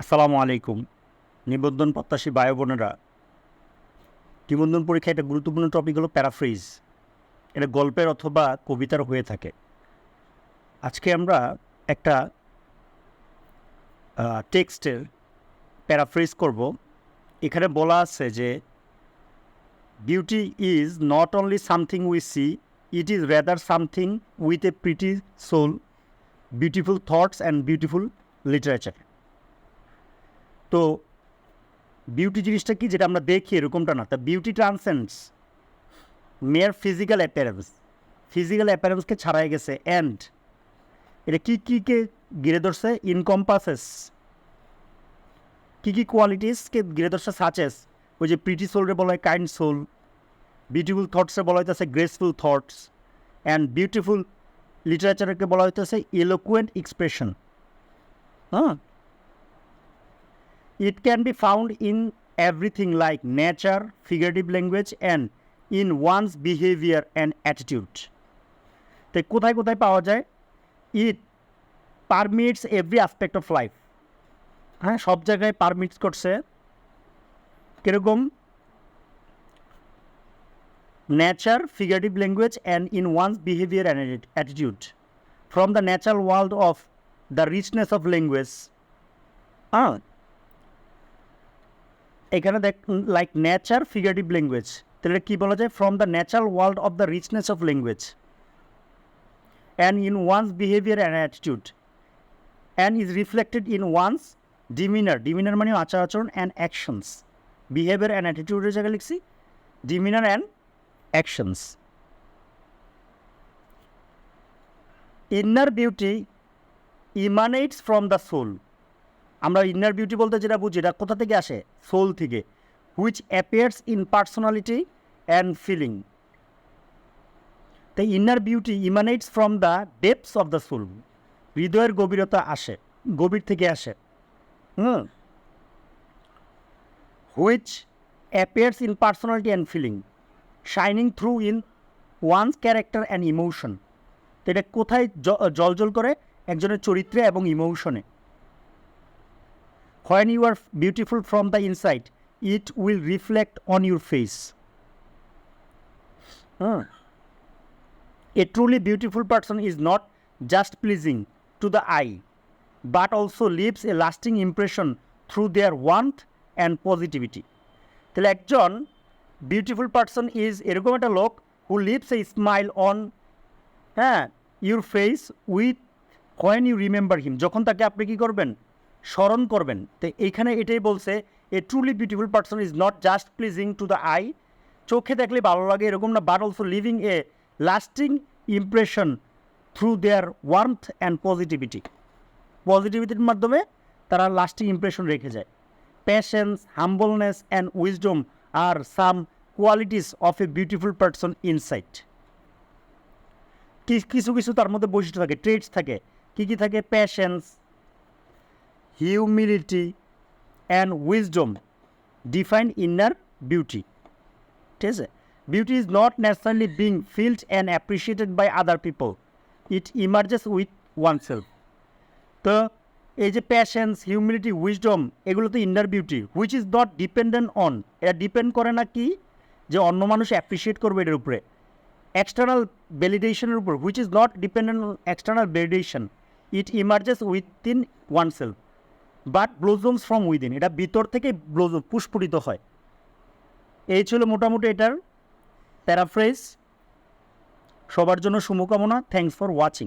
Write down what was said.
আসসালামু আলাইকুম। নিবন্ধন প্রত্যাশী বায়ু বোনেরা, নিবন্ধন পরীক্ষা একটা গুরুত্বপূর্ণ টপিক হলো প্যারাফ্রিজ এটা গল্পের অথবা কবিতার হয়ে থাকে। আজকে আমরা একটা টেক্সটের প্যারাফ্রেজ করব। এখানে বলা আছে যে beauty is not only something we see it is rather something with a pretty soul beautiful thoughts and beautiful literature তো বিউটি জিনিসটা কি যেটা আমরা দেখি এরকমটা না? তা beauty transcends mere physical appearance physical অ্যাপিয়ারেন্সকে ছাড়াই গেছে অ্যান্ড এটা কী কীকে ঘিরে ধরছে? ইনকম্পাসেস কী কী কোয়ালিটিসকে ঘিরে ধরছে? সাচেস ওই যে প্রিটি সোলরে বলা হয় কাইন্ড সোল বিউটিফুল থটসে বলা হইতেছে গ্রেসফুল থটস অ্যান্ড বিউটিফুল লিটারেচারকে বলা হইতেছে এলোকুয়েন্ট এক্সপ্রেশন হ্যাঁ? It can be found in everything like nature, figurative language, and in one's behavior and attitude. তো কোথায় কোথায় পাওয়া যায়? It permits every aspect of life হ্যাঁ সব জায়গায় পারমিটস করছে। কীরকম? Nature figurative language and in one's behaviour and attitude from the natural world of the richness of language হ্যাঁ এখানে দেখ লাইক নেচার ফিগারেটিভ ল্যাঙ্গুয়েজ তাহলে কী বলা যায়? From the natural world of the richness of language and in one's behaviour and attitude and is reflected in one's demeanour demeanour মানে আচার আচরণ অ্যান্ড অ্যাকশনস বিহেভিয়ার অ্যান্ড অ্যাটিটিউডের জায়গায় লিখছি। Demeanour and actions inner beauty emanates from the soul আমরা inner beauty বলতে যেটা বুঝি, এটা কোথা থেকে আসে? সোল থেকে which appears in personality and feeling the inner beauty emanates from the depths of the soul হৃদয়ের গভীরতা আসে, গভীর থেকে আসে। হুম। Which appears in personality and feeling shining through in one's character and emotion তো এটা কোথায় জলজল করে? একজনের চরিত্রে এবং ইমোশনে when you are beautiful from the inside it will reflect on your face a truly beautiful person is not just pleasing to the eye but also leaves a lasting impression through their warmth and positivity তাহলে একজন beautiful person is এরকম একটা লোক who leaves a smile on হ্যাঁ your face with when you remember him যখন তাকে আপনি কী করবেন? স্মরণ করবেন। তো এইখানে এটাই বলছে a truly beautiful person is not just pleasing to the eye চোখে দেখলে ভালো লাগে, এরকম না but also leaving a lasting impression through their warmth and positivity পজিটিভিটির মাধ্যমে তারা লাস্টিং ইমপ্রেশন রেখে যায়। Patience humbleness and wisdom R some qualities of a beautiful person inside কিছু কিছু তার মধ্যে বৈশিষ্ট্য থাকে ট্রেডস থাকে। কী কী থাকে? Patience humility, and wisdom define inner beauty ঠিক আছে? Beauty is not naturally being filled and appreciated by other people it emerges with one self তো এই যে প্যাশেন্স হিউমিলিটি উইজডম এগুলো তো inner beauty which is not dependent on এটা depend করে না কি? যে অন্য মানুষ অ্যাপ্রিসিয়েট করবে এটার উপরে। এক্সটার্নাল ভ্যালিডেশনের উপর which is not dependent on external validation it emerges within one self but blossoms from within এটা ভিতর থেকে ব্লোজ পুষ্পরিত হয়। এই ছিল মোটামুটি এটার প্যারাফ্রেজ সবার জন্য শুভকামনা থ্যাংকস ফর ওয়াচিং